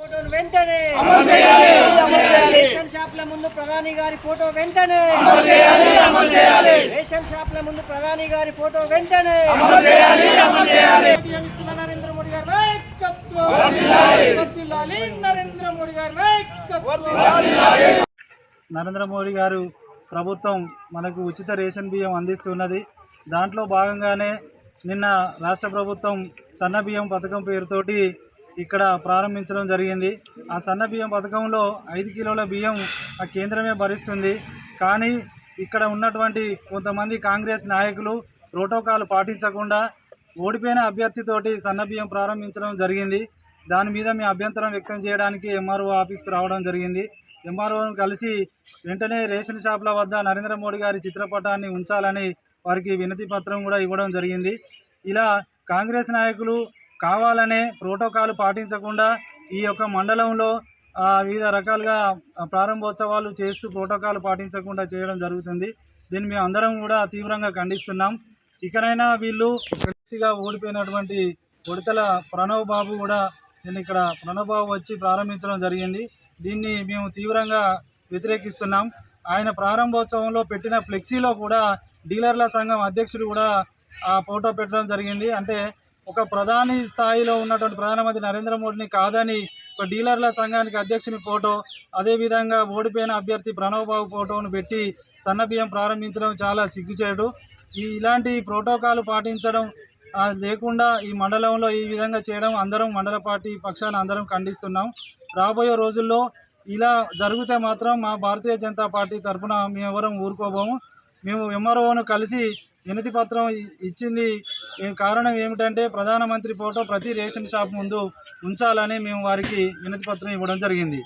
వెంటనే రేషన్ షాప్ల ముందు ప్రధాని గారి ఫోటో వెంటనే రేషన్ షాప్ల ముందు ప్రధాని గారి ఫోటో వెంటనే నరేంద్ర మోడీ గారి నాయకత్వం. వర్ధిల్లాలి. నరేంద్ర మోడీ గారి నాయకత్వం. నరేంద్ర మోడీ గారు ప్రభుత్వం మనకు ఉచిత రేషన్ బియ్యం అందిస్తున్నది. దాంట్లో భాగంగానే నిన్న రాష్ట్ర ప్రభుత్వం సన్న బియ్యం పథకం పేరుతోటి ఇక్కడ ప్రారంభించడం జరిగింది. ఆ సన్న బియ్యం పథకంలో ఐదు కిలోల బియ్యం ఆ కేంద్రమే భరిస్తుంది. కానీ ఇక్కడ ఉన్నటువంటి కొంతమంది కాంగ్రెస్ నాయకులు ప్రోటోకాల్ పాటించకుండా ఓడిపోయిన అభ్యర్థితోటి సన్న బియ్యం ప్రారంభించడం జరిగింది. దాని మీద మీ అభ్యంతరం వ్యక్తం చేయడానికి ఎంఆర్ఓ ఆఫీస్కి రావడం జరిగింది. ఎంఆర్ఓను కలిసి వెంటనే రేషన్ షాప్ల వద్ద నరేంద్ర మోడీ గారి చిత్రపటాన్ని ఉంచాలని వారికి వినతి పత్రం కూడా ఇవ్వడం జరిగింది. ఇలా కాంగ్రెస్ నాయకులు కావాలనే ప్రోటోకాల్ పాటించకుండా ఈ యొక్క మండలంలో వివిధ రకాలుగా ప్రారంభోత్సవాలు చేస్తూ ప్రోటోకాల్ పాటించకుండా చేయడం జరుగుతుంది. దీన్ని మేము అందరం కూడా తీవ్రంగా ఖండిస్తున్నాం. ఇకనైనా వీళ్ళు వ్యక్తిగా ఓడిపోయినటువంటి ఉడతల ప్రణవ్ బాబు కూడా నేను ఇక్కడ ప్రణవ్ బాబు వచ్చి ప్రారంభించడం జరిగింది. దీన్ని మేము తీవ్రంగా వ్యతిరేకిస్తున్నాం. ఆయన ప్రారంభోత్సవంలో పెట్టిన ఫ్లెక్సీలో కూడా డీలర్ల సంఘం అధ్యక్షుడు కూడా ఆ ఫోటో పెట్టడం జరిగింది. అంటే ఒక ప్రధాని స్థాయిలో ఉన్నటువంటి ప్రధానమంత్రి నరేంద్ర మోడీని కాదని ఒక డీలర్ల సంఘానికి అధ్యక్షుని ఫోటో అదేవిధంగా ఓడిపోయిన అభ్యర్థి ప్రణవ్ బాబు ఫోటోను పెట్టి సన్నబియ్యం ప్రారంభించడం చాలా సిగ్గుచేటు. ఈ ఇలాంటి ప్రోటోకాల్ పాటించడం లేకుండా ఈ మండలంలో ఈ విధంగా చేయడం అందరం మండల పార్టీ పక్షాన అందరం ఖండిస్తున్నాం. రాబోయే రోజుల్లో ఇలా జరిగితే మాత్రం మా భారతీయ జనతా పార్టీ తరఫున మేము ఎవరం ఊరుకోబోము. మేము ఎంఆర్ఓను కలిసి వినతి పత్రం ఇచ్చింది. కారణం ఏమిటంటే ప్రధానమంత్రి ఫోటో ప్రతి రేషన్ షాప్ ముందు ఉంచాలని మేము వారికి వినతి పత్రం ఇవ్వడం జరిగింది.